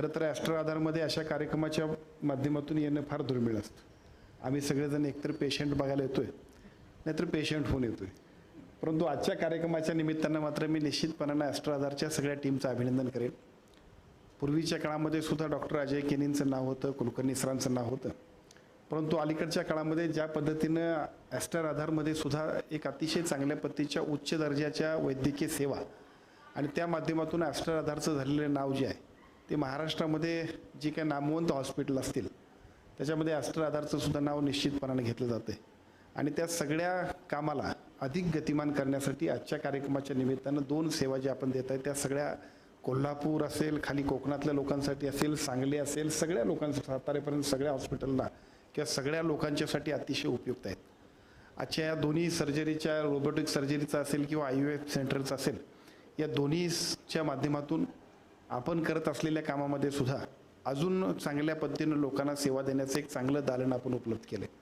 खरं तर ॲस्ट्रो आधारमध्ये अशा कार्यक्रमाच्या माध्यमातून येणं फार दुर्मिळ असतं. आम्ही सगळेजण एकतर पेशंट बघायला येतो आहे नाहीतर पेशंट होऊन येतो आहे परंतु आजच्या कार्यक्रमाच्या निमित्तानं मात्र मी निश्चितपणानं ॲस्ट्रो आधारच्या सगळ्या टीमचं अभिनंदन करेन. पूर्वीच्या काळामध्ये सुद्धा डॉक्टर अजय केनींचं नाव होतं कुलकर्णी सरांचं नाव होतं. परंतु अलीकडच्या काळामध्ये ज्या पद्धतीनं ॲस्टर आधारमध्ये सुद्धा एक अतिशय चांगल्या पद्धतीच्या उच्च दर्जाच्या वैद्यकीय सेवा आणि त्या माध्यमातून ॲस्टर आधारचं झालेलं नाव जे आहे ते महाराष्ट्रामध्ये जी काही नामवंत हॉस्पिटल असतील त्याच्यामध्ये ॲस्टर आधारचं सुद्धा नाव निश्चितपणाने घेतलं जातं आणि त्या सगळ्या कामाला अधिक गतिमान करण्यासाठी आजच्या कार्यक्रमाच्या निमित्तानं दोन सेवा ज्या आपण देत आहे त्या सगळ्या कोल्हापूर असेल खाली कोकणातल्या लोकांसाठी असेल सांगली असेल सगळ्या लोकांसाठी सातारेपर्यंत सगळ्या हॉस्पिटलला किंवा सगळ्या लोकांच्यासाठी अतिशय उपयुक्त आहेत. आजच्या या दोन्ही सर्जरीच्या रोबोटिक सर्जरीचा असेल किंवा आय यू एफ सेंटरचा असेल या दोन्हीच्या माध्यमातून आपण करत असलेल्या कामामध्ये सुद्धा अजून चांगल्या पद्धतीनं लोकांना सेवा देण्याचं एक चांगलं दालन आपण उपलब्ध केलं आहे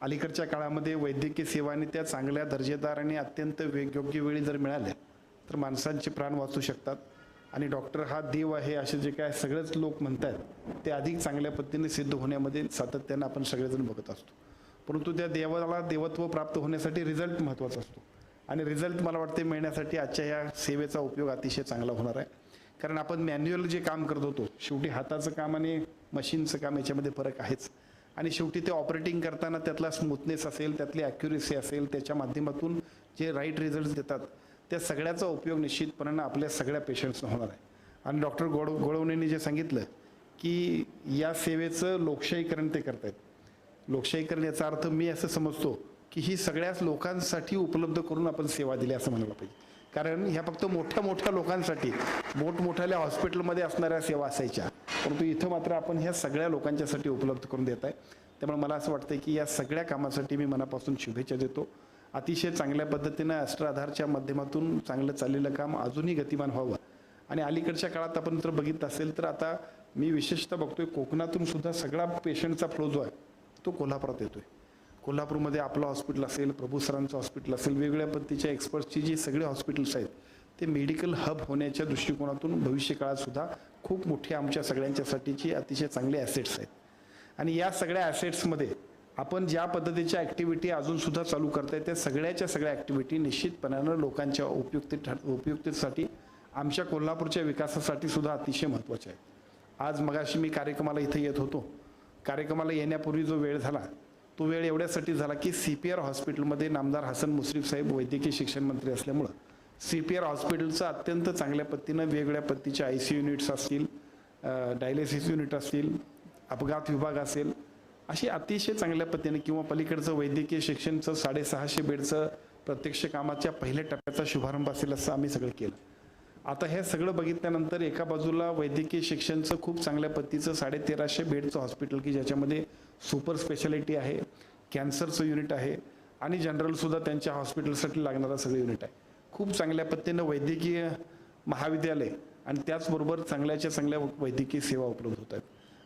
अलीकडच्या काळामध्ये वैद्यकीय सेवा आणि त्या चांगल्या दर्जेदार आणि अत्यंत वेग योग्य वेळी जर मिळाल्या तर माणसांचे प्राण वाचू शकतात. आणि डॉक्टर हा देव आहे असे जे काय सगळेच लोक म्हणतात ते अधिक चांगल्या पद्धतीने सिद्ध होण्यामध्ये सातत्यानं आपण सगळेजण बघत असतो. परंतु त्या देवाला देवत्व प्राप्त होण्यासाठी रिझल्ट महत्त्वाचा असतो. आणि रिझल्ट मला वाटते मिळण्यासाठी आजच्या या सेवेचा उपयोग अतिशय चांगला होणार आहे. कारण आपण मॅन्युअल जे काम करत होतो शेवटी हाताचं काम आणि मशीनचं काम याच्यामध्ये फरक आहेच. आणि शेवटी ते ऑपरेटिंग करताना त्यातला स्मूथनेस असेल त्यातली ॲक्युरेसी असेल त्याच्या माध्यमातून जे राईट रिझल्ट देतात त्या सगळ्याचा उपयोग निश्चितपणानं आपल्या सगळ्या पेशंट्सना होणार आहे. आणि डॉक्टर गोड गोळवणेंनी जे सांगितलं की या सेवेचं लोकशाहीकरण ते करत आहेत लोकशाहीकरण याचा अर्थ मी असं समजतो की ही सगळ्याच लोकांसाठी उपलब्ध करून आपण सेवा दिली असं म्हणायला पाहिजे. कारण ह्या फक्त मोठ्या मोठ्या लोकांसाठी मोठमोठ्याल्या हॉस्पिटलमध्ये असणाऱ्या सेवा असायच्या. परंतु इथं मात्र आपण ह्या सगळ्या लोकांच्यासाठी उपलब्ध करून देत आहे त्यामुळे मला असं वाटतं की या सगळ्या कामासाठी मी मनापासून शुभेच्छा देतो. अतिशय चांगल्या पद्धतीनं अष्ट्राधारच्या माध्यमातून चांगलं चाललेलं काम अजूनही गतिमान व्हावं. आणि अलीकडच्या काळात आपण जर बघितलं असेल तर आता मी विशेषतः बघतोय कोकणातून सुद्धा सगळा पेशंटचा फ्लो जो आहे तो कोल्हापुरात येतोय. कोल्हापूरमध्ये आपलं हॉस्पिटल असेल प्रभू सरांचं हॉस्पिटल असेल वेगवेगळ्या पद्धतीच्या एक्सपर्ट्सची जी सगळे हॉस्पिटल्स आहेत ते मेडिकल हब होण्याच्या दृष्टिकोनातून भविष्यकाळातसुद्धा खूप मोठी आमच्या सगळ्यांच्यासाठीची अतिशय चांगले ॲसेट्स आहेत. आणि या सगळ्या ॲसेट्समध्ये आपण ज्या पद्धतीच्या ॲक्टिव्हिटी अजूनसुद्धा चालू चालू आहे त्या सगळ्याच्या सगळ्या ॲक्टिव्हिटी निश्चितपणानं लोकांच्या उपयुक्ती ठर आमच्या कोल्हापूरच्या विकासासाठी सुद्धा अतिशय महत्त्वाच्या आहेत. आज मगाशी मी कार्यक्रमाला इथे येत होतो. कार्यक्रमाला येण्यापूर्वी जो वेळ झाला तो वेळ एवढ्यासाठी झाला की सी पी आर हॉस्पिटलमध्ये नामदार हसन मुश्रीफ साहेब वैद्यकीय शिक्षण मंत्री असल्यामुळं सी पी आर हॉस्पिटलचं अत्यंत चांगल्या पद्धतीनं वेगवेगळ्या पद्धतीचे आय सी युनिट्स असतील डायलिसिस युनिट असतील अपघात विभाग असेल अशी अतिशय चांगल्या पद्धतीने किंवा पलीकडचं वैद्यकीय शिक्षणचं साडेसहाशे बेडचं प्रत्यक्ष कामाच्या पहिल्या टप्प्याचा शुभारंभ असेल असं आम्ही सगळं केलं. आता हे सगळं बघितल्यानंतर एका बाजूला वैद्यकीय शिक्षणचं खूप चांगल्या पद्धतीचं साडेतेराशे बेडचं हॉस्पिटल की ज्याच्यामध्ये सुपर स्पेशालिटी आहे कॅन्सरचं युनिट आहे आणि जनरलसुद्धा त्यांच्या हॉस्पिटलसाठी लागणारा सगळं युनिट आहे. खूप चांगल्या पद्धतीनं वैद्यकीय महाविद्यालय आणि त्याचबरोबर चांगल्याच्या चांगल्या वैद्यकीय सेवा उपलब्ध होत आहेत.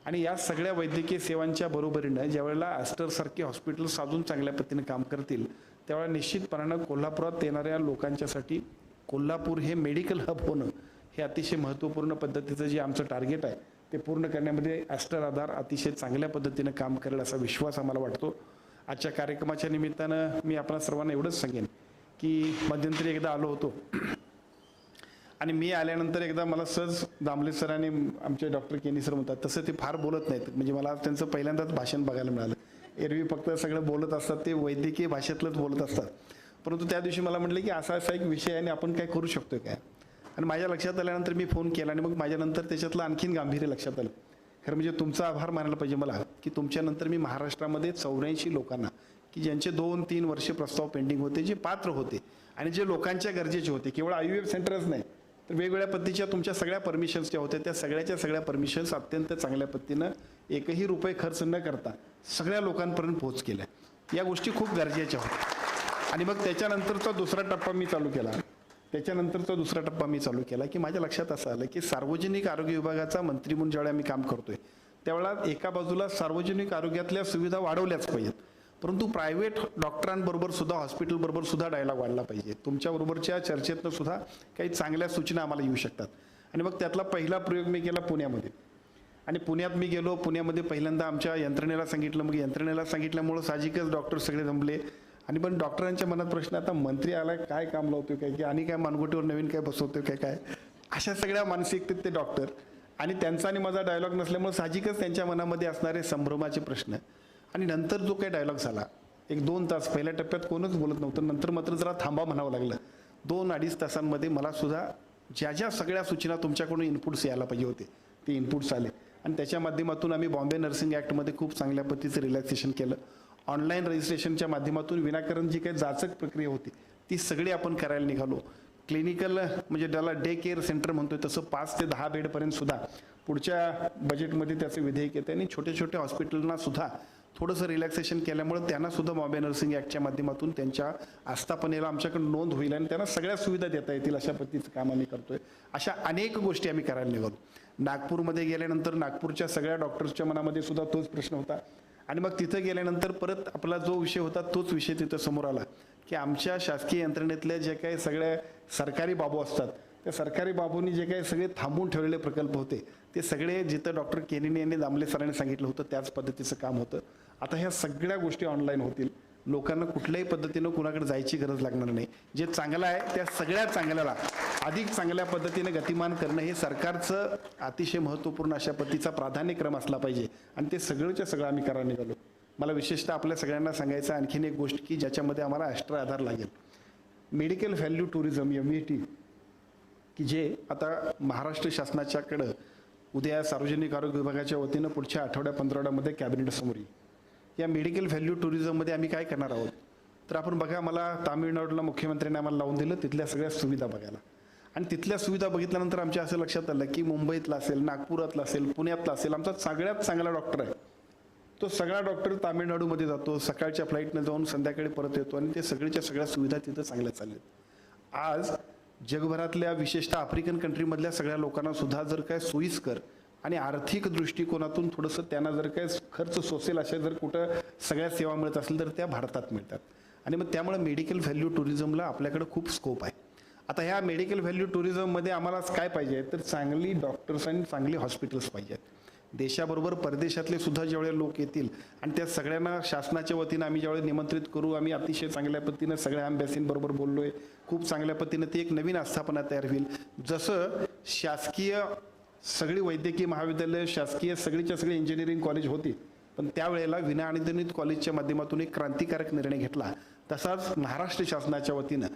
आणि या सगळ्या वैद्यकीय सेवांच्या बरोबरीनं ज्यावेळेला ॲस्टरसारखी हॉस्पिटल्स अजून चांगल्या पद्धतीने काम करतील त्यावेळेला निश्चितपणानं कोल्हापुरात येणाऱ्या लोकांच्यासाठी कोल्हापूर हे मेडिकल हब होणं हे अतिशय महत्त्वपूर्ण पद्धतीचं जे आमचं टार्गेट आहे ते पूर्ण करण्यामध्ये ॲस्टर आधार अतिशय चांगल्या पद्धतीनं काम करेल असा विश्वास आम्हाला वाटतो. आजच्या कार्यक्रमाच्या निमित्तानं मी आपणा सर्वांना एवढंच सांगेन की मध्यंतरी एकदा आलो होतो. आणि मी आल्यानंतर एकदा मला सहज दामले सर आणि आमचे डॉक्टर केनी सर म्हणतात तसं ते फार बोलत नाहीत. म्हणजे मला त्यांचं पहिल्यांदाच भाषण बघायला मिळालं. एरवी फक्त सगळं बोलत असतात ते वैद्यकीय भाषेतलंच बोलत असतात. परंतु त्या दिवशी मला म्हटलं की असा असा एक विषय आहे आणि आपण काय करू शकतो काय? आणि माझ्या लक्षात आल्यानंतर मी फोन केला आणि मग माझ्यानंतर त्याच्यातलं आणखीन गांभीर्य लक्षात आलं. खरं म्हणजे तुमचा आभार मानायला पाहिजे मला की तुमच्यानंतर मी महाराष्ट्रामध्ये चौऱ्याऐंशी लोकांना की ज्यांचे दोन तीन वर्षे प्रस्ताव पेंडिंग होते जे पात्र होते आणि जे लोकांच्या गरजेचे होते केवळ आय यू एफ सेंटरच नाही तर वेगवेगळ्या पद्धतीच्या तुमच्या सगळ्या परमिशन्स ज्या होत्या त्या सगळ्याच्या सगळ्या परमिशन्स अत्यंत चांगल्या पद्धतीनं एकही रुपये खर्च न करता सगळ्या लोकांपर्यंत पोहोच केल्या. या गोष्टी खूप गरजेच्या होत्या. आणि मग त्याच्यानंतरचा दुसरा टप्पा मी चालू केला. त्याच्यानंतरचा दुसरा टप्पा मी चालू केला की माझ्या लक्षात असं आलं की सार्वजनिक आरोग्य विभागाचा मंत्री म्हणून ज्यावेळेला आम्ही काम करतोय त्यावेळेला एका बाजूला सार्वजनिक आरोग्यातल्या सुविधा वाढवल्याच पाहिजेत. परंतु प्रायव्हेट डॉक्टरांबरोबर सुद्धा हॉस्पिटलबरोबर सुद्धा डायलॉग वाढला पाहिजे. तुमच्याबरोबरच्या चर्चेतनं सुद्धा काही चांगल्या सूचना आम्हाला येऊ शकतात. आणि मग त्यातला पहिला प्रयोग मी केला पुण्यामध्ये. आणि पुण्यात मी गेलो. पुण्यामध्ये पहिल्यांदा आमच्या यंत्रणेला सांगितलं. मग यंत्रणेला सांगितल्यामुळं साहजिकच डॉक्टर सगळे जमले. आणि पण डॉक्टरांच्या मनात प्रश्न आता मंत्री आलाय काय काम लावतोय काय की आणि काय मानगुटीवर नवीन काय बसवतोय काय काय? अशा सगळ्या मानसिकतेत ते डॉक्टर. आणि त्यांचा आणि माझा डायलॉग नसल्यामुळे साहजिकच त्यांच्या मनामध्ये असणारे संभ्रमाचे प्रश्न आणि नंतर जो काही डायलॉग झाला एक दोन तास पहिल्या टप्प्यात कोणच बोलत नव्हतं नंतर मात्र जरा थांबा म्हणावं लागलं. दोन अडीच तासांमध्ये मला सुद्धा ज्या ज्या सगळ्या सूचना तुमच्याकडून इनपुट्स यायला पाहिजे होते ते इनपुट्स आले. आणि त्याच्या माध्यमातून आम्ही बॉम्बे नर्सिंग ॲक्टमध्ये खूप चांगल्या पद्धतीचं रिलॅक्सेशन केलं. ऑनलाईन रजिस्ट्रेशनच्या माध्यमातून विनाकारण जी काही जाचक प्रक्रिया होती ती सगळी आपण करायला निघालो. क्लिनिकल म्हणजे त्याला डे केअर सेंटर म्हणतोय तसं पाच ते दहा बेडपर्यंत सुद्धा पुढच्या बजेटमध्ये त्याचं विधेयक येते आणि छोट्या छोट्या हॉस्पिटलना सुद्धा थोडंसं रिलॅक्सेशन केल्यामुळे त्यांना सुद्धा बॉम्बे नर्सिंग ॲक्टच्या माध्यमातून त्यांच्या आस्थापनेला आमच्याकडे नोंद होईल आणि त्यांना सगळ्या सुविधा देता येतील अशा पद्धतीचं काम आम्ही करतोय. अशा अनेक गोष्टी आम्ही करायला निघालो. नागपूरमध्ये गेल्यानंतर नागपूरच्या सगळ्या डॉक्टर्सच्या मनामध्ये सुद्धा तोच प्रश्न होता. आणि मग तिथं गेल्यानंतर परत आपला जो विषय होता तोच विषय तिथं समोर आला. की आमच्या शासकीय यंत्रणेतल्या जे काही सगळ्या सरकारी बाबू असतात त्या सरकारी बाबूंनी जे काही सगळे थांबून ठेवलेले प्रकल्प होते ते सगळे जिथं डॉक्टर केनिनी यांनी दामले सरांनी सांगितलं होतं त्याच पद्धतीचं काम होतं. आता ह्या सगळ्या गोष्टी ऑनलाईन होतील. लोकांना कुठल्याही पद्धतीनं कुणाकडे जायची गरज लागणार नाही. जे चांगलं आहे त्या सगळ्या चांगल्याला अधिक चांगल्या पद्धतीने गतिमान करणं हे सरकारचं अतिशय महत्त्वपूर्ण अशा पद्धतीचा प्राधान्यक्रम असला पाहिजे. आणि ते सगळंच्या सगळं आम्ही करायला निघालो. मला विशेषतः आपल्या सगळ्यांना सांगायचं आणखीन एक गोष्ट की ज्याच्यामध्ये आम्हाला एक्स्ट्रा आधार लागेल. Medical value tourism M E T की जे आता महाराष्ट्र शासनाच्याकडं उद्या सार्वजनिक आरोग्य विभागाच्या वतीनं पुढच्या आठवड्या पंधरवड्यामध्ये कॅबिनेटसमोर येईल. या मेडिकल व्हॅल्यू टुरिझममध्ये आम्ही काय करणार आहोत? तर आपण बघा मला तामिळनाडूला मुख्यमंत्र्यांनी आम्हाला लावून दिलं तिथल्या सगळ्या सुविधा बघायला. आणि तिथल्या सुविधा बघितल्यानंतर आमच्या असं लक्षात आलं की मुंबईतला असेल नागपुरातला असेल पुण्यातला असेल आमचा सगळ्यात चांगला डॉक्टर आहे. तो सगळा डॉक्टर तामिळनाडूमध्ये जातो सकाळच्या फ्लाईटनं जाऊन संध्याकाळी परत येतो आणि ते सगळीच्या सगळ्या सुविधा तिथं चांगल्या चालल्यात आज जगभरातल्या विशेषतः आफ्रिकन कंट्रीमधल्या सगळ्या लोकांना सुद्धा जर काय सोयीस्कर आणि आर्थिक दृष्टिकोनातून थोडंसं त्यांना जर काय खर्च सोसेल अशा जर कुठं सगळ्या सेवा मिळत असेल तर त्या भारतात मिळतात. आणि मग त्यामुळे मेडिकल व्हॅल्यू टुरिझमला आपल्याकडे खूप स्कोप आहे. आता ह्या मेडिकल व्हॅल्यू टुरिझममध्ये आम्हाला काय पाहिजे? तर चांगली डॉक्टर्स आणि चांगली हॉस्पिटल्स पाहिजेत. देशाबरोबर परदेशातले सुद्धा ज्यावेळेला लोक येतील आणि त्या सगळ्यांना शासनाच्या वतीनं आम्ही ज्यावेळेस निमंत्रित करू आम्ही अतिशय चांगल्या पद्धतीनं सगळ्या अँबॅसींबरोबर आहे खूप चांगल्या पद्धतीनं ती एक नवीन आस्थापना तयार होईल. जसं शासकीय सगळी वैद्यकीय महाविद्यालय शासकीय सगळीच्या सगळी इंजिनिअरिंग कॉलेज होती. पण त्यावेळेला विना अनुदानित कॉलेजच्या माध्यमातून एक क्रांतिकारक निर्णय घेतला. तसाच महाराष्ट्र शासनाच्या वतीनं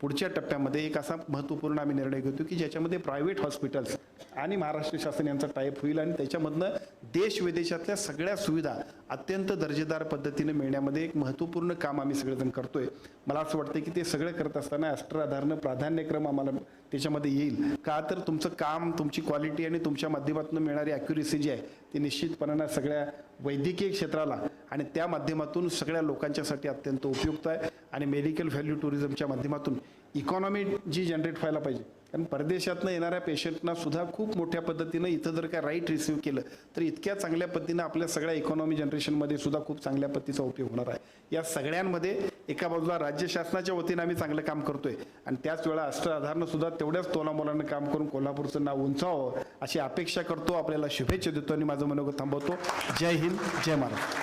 पुढच्या टप्प्यामध्ये एक असा महत्त्वपूर्ण आम्ही निर्णय घेतो की ज्याच्यामध्ये प्रायव्हेट हॉस्पिटल्स आणि महाराष्ट्र शासन यांचा टाईप होईल आणि त्याच्यामधनं देश विदेशातल्या सगळ्या सुविधा अत्यंत दर्जेदार पद्धतीने मिळण्यामध्ये एक महत्त्वपूर्ण काम आम्ही सगळेजण करतोय. मला असं वाटतं की ते सगळं करत असताना ॲस्ट्रा आधारनं प्राधान्यक्रम आम्हाला त्याच्यामध्ये येईल. का तर तुमचं काम तुमची क्वालिटी आणि तुमच्या माध्यमातून मिळणारी ॲक्युरेसी जी आहे ती निश्चितपणानं सगळ्या वैद्यकीय क्षेत्राला आणि त्या माध्यमातून सगळ्या लोकांच्यासाठी अत्यंत उपयुक्त आहे. आणि मेडिकल व्हॅल्यू टुरिझमच्या माध्यमातून इकॉनॉमी जी जनरेट व्हायला पाहिजे. कारण परदेशातनं येणाऱ्या पेशंटना सुद्धा खूप मोठ्या पद्धतीनं इथं जर काय राईट रिसिव्ह केलं तर इतक्या चांगल्या पद्धतीनं आपल्या सगळ्या इकॉनॉमी जनरेशनमध्ये सुद्धा खूप चांगल्या पद्धतीचा उपयोग होणार आहे. या सगळ्यांमध्ये एका बाजूला राज्य शासनाच्या वतीनं आम्ही चांगलं काम करतोय. आणि त्याच वेळा अष्ट आधारनं सुद्धा तेवढ्याच तोलामोलानं काम करून कोल्हापूरचं नाव उंचावं अशी अपेक्षा करतो. आपल्याला शुभेच्छा देतो आणि माझं मनोगत थांबवतो. जय हिंद जय महाराष्ट्र.